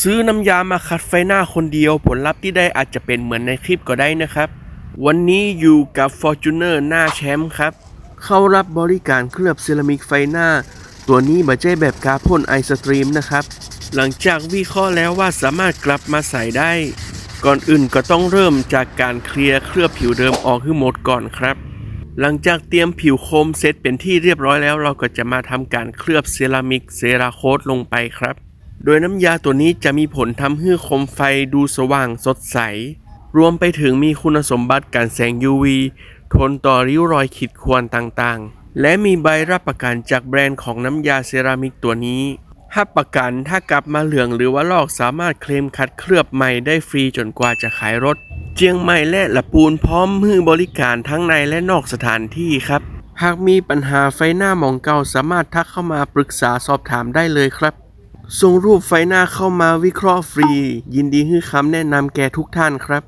ซื้อน้ำยามาขัดไฟหน้าคนเดียว ผลลัพธ์ที่ได้อาจจะเป็นเหมือนในคลิปก็ได้นะครับ วันนี้อยู่กับ Fortuner หน้าแชมป์ครับ เข้ารับบริการเคลือบเซรามิกไฟหน้า ตัวนี้บัจเจ้แบบกาพ่นไอสตรีมนะครับ หลังจากวิเคราะห์แล้วว่าสามารถกลับมาใส่ได้ ก่อนอื่นก็ต้องเริ่มจากการเคลียร์เคลือบผิวเดิมออกให้หมดก่อนครับ หลังจากเตรียมผิวโคมเสร็จเป็นที่เรียบร้อยแล้ว เราก็จะมาทำการเคลือบเซรามิกเซราโคตลงไปครับ โดยน้ำยาตัวนี้จะมีผลทำให้คมไฟดูสว่างสดใส รวมไปถึงมีคุณสมบัติการแสง UV ทนต่อริ้วรอยขีดข่วนต่างๆ และมีใบรับประกันจากแบรนด์ของน้ำยาเซรามิกตัวนี้ถ้าประกันถ้ากลับมาเหลืองหรือว่าลอกสามารถเคลมคัดเคลือบใหม่ได้ฟรีจนกว่าจะขายรถ เจียงใหม่และละปูนพร้อมมือบริการทั้งในและนอกสถานที่ครับ หากมีปัญหาไฟหน้าหมองเก่าสามารถทักเข้ามาปรึกษาสอบถามได้เลยครับ ส่งรูปไฟหน้าเข้ามาวิเคราะห์ฟรี ยินดีให้คำแนะนำแก่ทุกท่านครับ